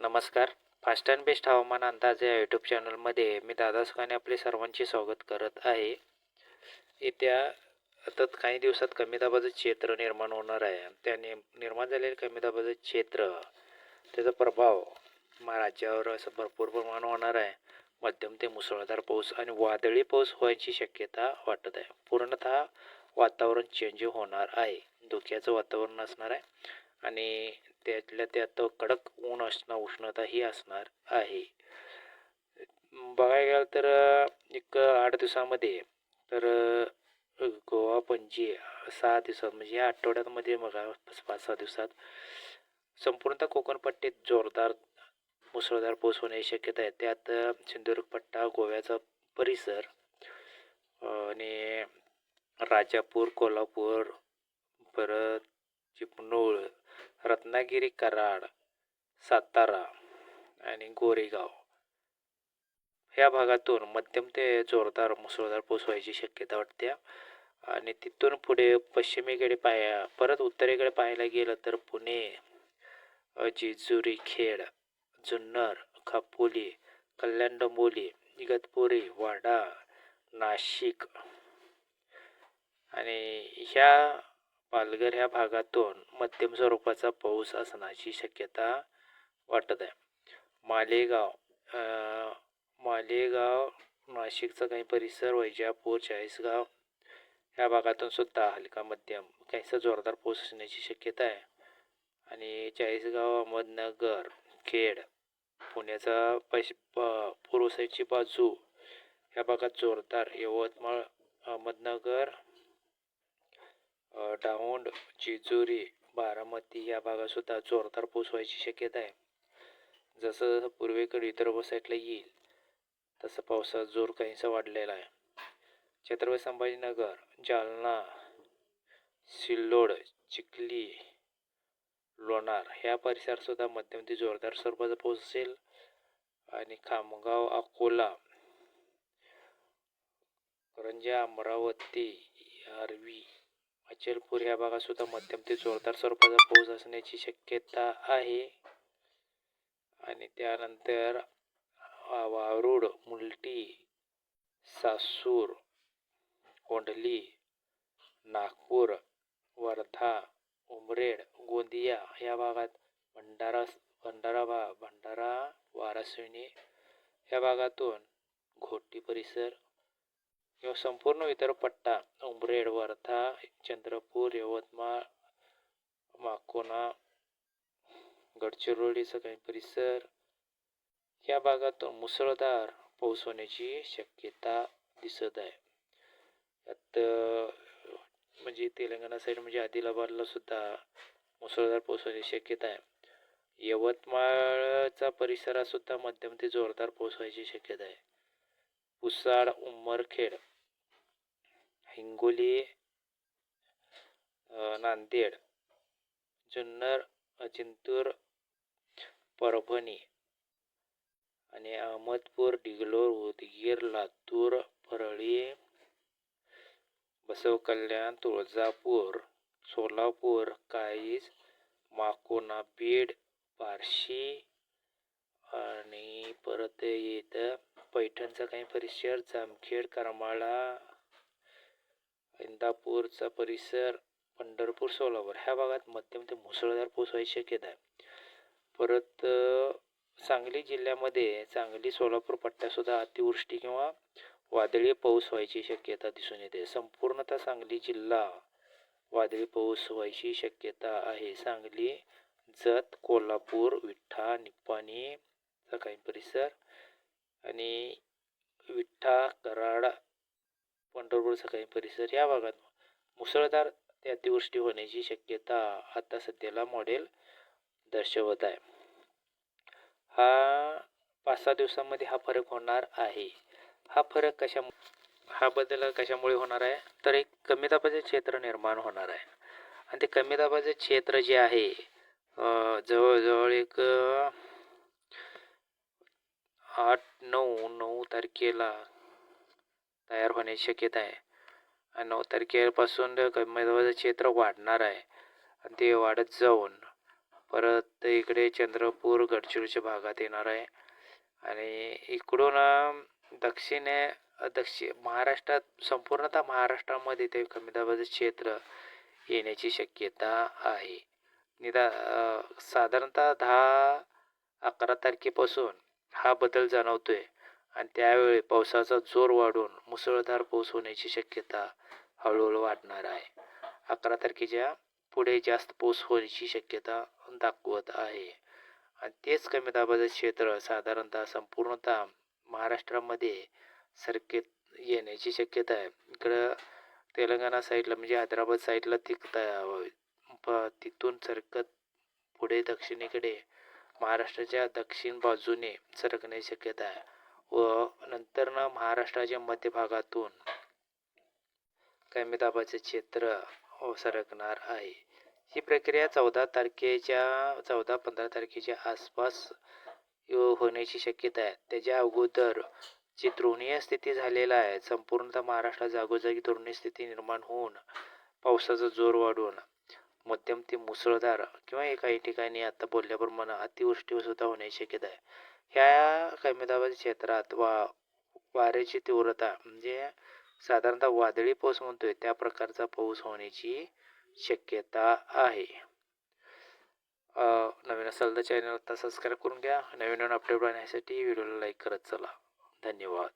नमस्कार. Fast and best हवामान अंदाज या यूट्यूब चॅनलमध्ये मी दादा सुखाने आपले सर्वांचे स्वागत करत आहे. येत्या आता काही दिवसात कमी दाबाचं क्षेत्र निर्माण होणार आहे. त्या नि निर्माण झालेलं कमी दाबाचं क्षेत्र त्याचा प्रभाव राज्यावर असं भरपूर प्रमाण होणार आहे. मध्यम ते मुसळधार पाऊस आणि वादळी पाऊस व्हायची शक्यता वाटत आहे. पूर्णतः वातावरण चेंज होणार आहे. धोक्याचं वातावरण असणार आहे. आणि त्यातल्या त्यात कडक ऊन असणं उष्णता ही असणार आहे. बघायला गेलं तर एक आठ दिवसामध्ये तर गोवा पणजी सहा दिवसात म्हणजे या आठवड्यामध्ये बघा पाच सहा दिवसात संपूर्णतः कोकणपट्टीत जोरदार मुसळधार पाऊस होण्याची शक्यता आहे. त्यात सिंधुदुर्ग पट्टा गोव्याचा परिसर आणि राजापूर कोल्हापूर परत चिपळूण रत्नागिरी कराड सातारा आणि गोरेगाव. ह्या भागातून मध्यम ते जोरदार मुसळधार पाऊस व्हायची शक्यता वाटते. आणि तिथून पुढे पश्चिमेकडे पाया परत उत्तरेकडे पाहायला गेलं तर पुणे अ, जेजुरी खेड जुन्नर खापोली कल्याण डोंबोली इगतपुरी वाडा नाशिक. आणि ह्या पालघर ह्या भागातून मध्यम स्वरूपाचा पाऊस असण्याची शक्यता वाटत आहे. मालेगाव मालेगाव नाशिकचा काही परिसर वैजापूर चाळीसगाव ह्या भागातून सुद्धा हलका मध्यम काहीसा जोरदार पाऊस असण्याची शक्यता आहे. आणि चाळीसगाव अहमदनगर खेड पुण्याचा पश प पूर्व साईडची बाजू ह्या भागात जोरदार यवतमाळ अहमदनगर डाहोंड जेजुरी बारामती या भागातसुद्धा जोरदार पाऊस व्हायची शक्यता आहे. जसं जसं पूर्वेकडे विदर्भ साईडला येईल तसं पावसाचा जोर काहीसा वाढलेला आहे. छत्रपती संभाजीनगर जालना सिल्लोड चिखली लोणार ह्या परिसरातसुद्धा मध्यम ते जोरदार स्वरूपाचा पाऊस असेल आणि खामगाव अकोला करंजा अमरावती आरवी अचलपूर या भागात सुद्धा मध्यम ते जोरदार स्वरूपाचा पाऊस असण्याची शक्यता आहे. आणि त्यानंतर वारुड वारूड मुलटी सासूर कोंडली नागपूर वर्धा उमरेड गोंदिया या भागात भंडारा भंडारा भा भंडारा वारासिणी या भागातून घोटी परिसर किंवा संपूर्ण इतर पट्टा उमरेड वर्धा चंद्रपूर यवतमाळ माकोना गडचिरोलीचा काही परिसर या भागातून मुसळधार पाऊस होण्याची शक्यता दिसत आहे. यात म्हणजे तेलंगणा साईड म्हणजे आदिलाबादला सुद्धा मुसळधार पाऊस होण्याची शक्यता आहे. यवतमाळचा परिसरात सुद्धा मध्यम ते जोरदार पाऊस व्हायची शक्यता आहे. पुसाड उमरखेड हिंगोली नांदेड जुन्नर जिंतूर परभणी आणि अहमदपूर डिगलोर उदगीर लातूर परळी बसव कल्याण तुळजापूर सोलापूर काळीज माकोना बीड बार्शी आणि परत येतं पैठणचा काही परिसर जामखेड करमाळा इंदापूरचा परिसर पंढरपूर सोलापूर. ह्या भागात मध्यम ते मुसळधार पाऊस व्हायची शक्यता आहे. परत सांगली जिल्ह्यामध्ये सांगली सोलापूर पट्ट्यासुद्धा अतिवृष्टी किंवा वादळी पाऊस व्हायची शक्यता दिसून येते. संपूर्णतः सांगली जिल्हा वादळी पाऊस व्हायची शक्यता आहे. सांगली जत कोल्हापूर विठ्ठा निप्पाणीचा काही परिसर आणि विठ्ठा कराडा पंढरपूरचा काही परिसर या भागात मुसळधार ते अतिवृष्टी होण्याची शक्यता आता सध्याला मॉडेल दर्शवत आहे. हा पाच सहा दिवसामध्ये हा फरक होणार आहे. हा फरक कशा हा बदल कशामुळे होणार आहे? तर एक कमी दाबाचे क्षेत्र निर्माण होणार आहे. आणि ते कमी दाबाचे क्षेत्र जे आहे जवळजवळ एक आठ तारखेला तयार होण्याची शक्यता आहे. आणि नऊ तारखेपासून कमी क्षेत्र वाढणार आहे. आणि ते वाढत जाऊन परत इकडे चंद्रपूर गडचिरोलीच्या भागात येणार आहे. आणि इकडून दक्षिणे दक्षिण महाराष्ट्रात संपूर्णतः महाराष्ट्रामध्ये ते कमी दाबाचं क्षेत्र येण्याची शक्यता आहे. निदा साधारणतः दहा अकरा तारखेपासून हा बदल जाणवतो आहे आणि त्यावेळी पावसाचा जोर वाढून मुसळधार पाऊस होण्याची शक्यता हळूहळू वाढणार आहे. अकरा तारखेच्या पुढे जास्त पाऊस होण्याची शक्यता दाखवत आहे. आणि तेच कमी दाबाचं क्षेत्र साधारणतः संपूर्णतः महाराष्ट्रामध्ये सरके येण्याची शक्यता आहे. इकडं तेलंगणा साईडला म्हणजे हैदराबाद साईडला तिकता प- तिथून सरकत पुढे दक्षिणेकडे महाराष्ट्राच्या दक्षिण बाजूने सरकण्याची शक्यता आहे. व नंतर ना महाराष्ट्राच्या मध्य भागातून कमी दाबाचे क्षेत्र सरकणार आहे. ही प्रक्रिया चौदा तारखेच्या चौदा पंधरा तारखेच्या आसपास होण्याची शक्यता आहे. त्याच्या अगोदर जी द्रोणीय स्थिती झालेला आहे संपूर्णतः महाराष्ट्रात जागोजागी द्रोणीय स्थिती निर्माण होऊन पावसाचा जोर वाढून मध्यम ते मुसळधार किंवा काही ठिकाणी आता बोलल्याप्रमाणे अतिवृष्टी सुद्धा होण्याची शक्यता आहे. ह्या कमी क्षेत्रात वा वाऱ्याची तीव्रता म्हणजे साधारणतः वादळी पाऊस म्हणतोय त्या प्रकारचा पाऊस होण्याची शक्यता आहे. नवीन असाल तर चॅनल आता सबस्क्राईब करून घ्या. नवीन नवीन अपडेट राहण्यासाठी व्हिडिओला लाईक करत चला. धन्यवाद.